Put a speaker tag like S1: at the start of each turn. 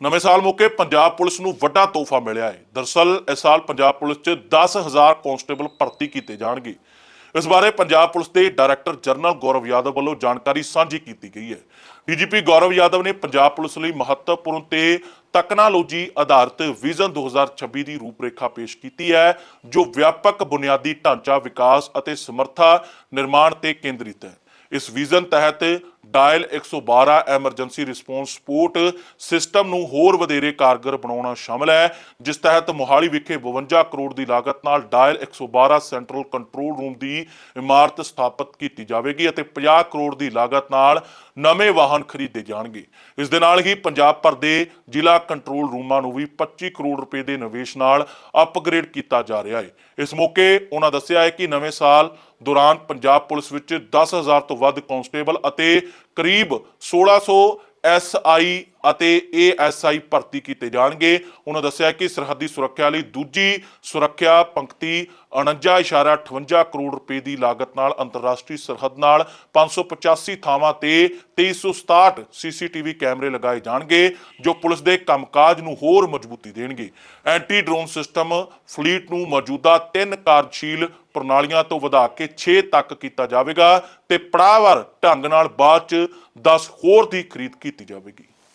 S1: ਨਵੇਂ ਸਾਲ ਮੌਕੇ ਪੰਜਾਬ ਪੁਲਿਸ ਨੂੰ ਵੱਡਾ ਤੋਹਫਾ ਮਿਲਿਆ ਹੈ। ਦਰਸਲ ਇਸ ਸਾਲ ਪੰਜਾਬ ਪੁਲਿਸ 'ਚ 10000 ਕਾਂਸਟੇਬਲ ਭਰਤੀ ਕੀਤੇ ਜਾਣਗੇ। ਇਸ ਬਾਰੇ ਪੰਜਾਬ ਪੁਲਿਸ ਦੇ ਡਾਇਰੈਕਟਰ ਜਨਰਲ ਗੌਰਵ ਯਾਦਵ ਵੱਲੋਂ ਜਾਣਕਾਰੀ ਸਾਂਝੀ ਕੀਤੀ ਗਈ ਹੈ। ਡੀਜੀਪੀ ਗੌਰਵ ਯਾਦਵ ਨੇ ਪੰਜਾਬ ਪੁਲਿਸ ਲਈ ਮਹੱਤਵਪੂਰਨ ਤੇ ਤਕਨਾਲੋਜੀ ਆਧਾਰਿਤ ਵਿਜ਼ਨ 2026 ਦੀ ਰੂਪਰੇਖਾ ਪੇਸ਼ ਕੀਤੀ ਹੈ, ਜੋ ਵਿਆਪਕ ਬੁਨਿਆਦੀ ਢਾਂਚਾ ਵਿਕਾਸ ਅਤੇ ਸਮਰੱਥਾ ਨਿਰਮਾਣ ਤੇ ਕੇਂਦਰਿਤ ਹੈ। ਇਸ ਵਿਜ਼ਨ ਤਹਿਤ dial 112 emergency response support system ਨੂੰ ਹੋਰ ਵਧੇਰੇ ਕਾਰਗਰ ਬਣਾਉਣਾ ਸ਼ਾਮਲ ਹੈ, ਜਿਸ ਤਹਿਤ ਮੋਹਾਲੀ ਵਿਖੇ 52 ਕਰੋੜ ਦੀ ਲਾਗਤ ਨਾਲ ਡਾਇਲ 112 ਸੈਂਟਰਲ ਕੰਟਰੋਲ ਰੂਮ ਦੀ ਇਮਾਰਤ ਸਥਾਪਿਤ ਕੀਤੀ ਜਾਵੇਗੀ ਅਤੇ 50 ਕਰੋੜ ਦੀ ਲਾਗਤ ਨਾਲ ਨਵੇਂ ਵਾਹਨ ਖਰੀਦੇ ਜਾਣਗੇ। ਇਸ ਦੇ ਨਾਲ ਹੀ ਪੰਜਾਬ ਭਰ ਦੇ ਜ਼ਿਲ੍ਹਾ ਕੰਟਰੋਲ ਰੂਮਾਂ ਨੂੰ ਵੀ 25 ਕਰੋੜ ਰੁਪਏ ਦੇ ਨਿਵੇਸ਼ ਨਾਲ ਅਪਗ੍ਰੇਡ ਕੀਤਾ ਜਾ ਰਿਹਾ ਹੈ। ਇਸ ਮੌਕੇ ਉਹਨਾਂ ਦੱਸਿਆ ਹੈ ਕਿ ਨਵੇਂ ਸਾਲ ਦੌਰਾਨ ਪੰਜਾਬ ਪੁਲਿਸ ਵਿੱਚ 10000 ਤੋਂ ਵੱਧ ਕਾਂਸਟੇਬਲ ਅਤੇ ਕਰੀਬ 1600 ਐਸਆਈ ਅਤੇ ਏਐਸਆਈ ਭਰਤੀ ਕੀਤੇ ਜਾਣਗੇ। ਉਹਨਾਂ ਦੱਸਿਆ ਕਿ ਸਰਹੱਦੀ ਸੁਰੱਖਿਆ ਲਈ ਦੂਜੀ ਸੁਰੱਖਿਆ ਪੰਕਤੀ 49.58 ਕਰੋੜ ਰੁਪਏ ਦੀ ਲਾਗਤ ਨਾਲ ਅੰਤਰਰਾਸ਼ਟਰੀ ਸਰਹੱਦ ਨਾਲ 585 ਥਾਵਾਂ ਤੇ 2367 ਸੀਸੀਟੀਵੀ ਕੈਮਰੇ ਲਗਾਏ ਜਾਣਗੇ, ਜੋ ਪੁਲਿਸ ਦੇ ਕੰਮਕਾਜ ਨੂੰ ਹੋਰ ਮਜ਼ਬੂਤੀ ਦੇਣਗੇ। ਐਂਟੀ ਡਰੋਨ ਸਿਸਟਮ ਫਲੀਟ ਨੂੰ ਮੌਜੂਦਾ ਤਿੰਨ ਕਾਰਜਸ਼ੀਲ ਪ੍ਰਣਾਲੀਆਂ ਤੋਂ ਵਧਾ ਕੇ 6 ਤੱਕ ਕੀਤਾ ਜਾਵੇਗਾ ਤੇ ਪੜਾਅਵਾਰ ਢੰਗ ਨਾਲ ਬਾਅਦ ਚ 10 ਹੋਰ ਦੀ ਖਰੀਦ ਕੀਤੀ ਜਾਵੇਗੀ।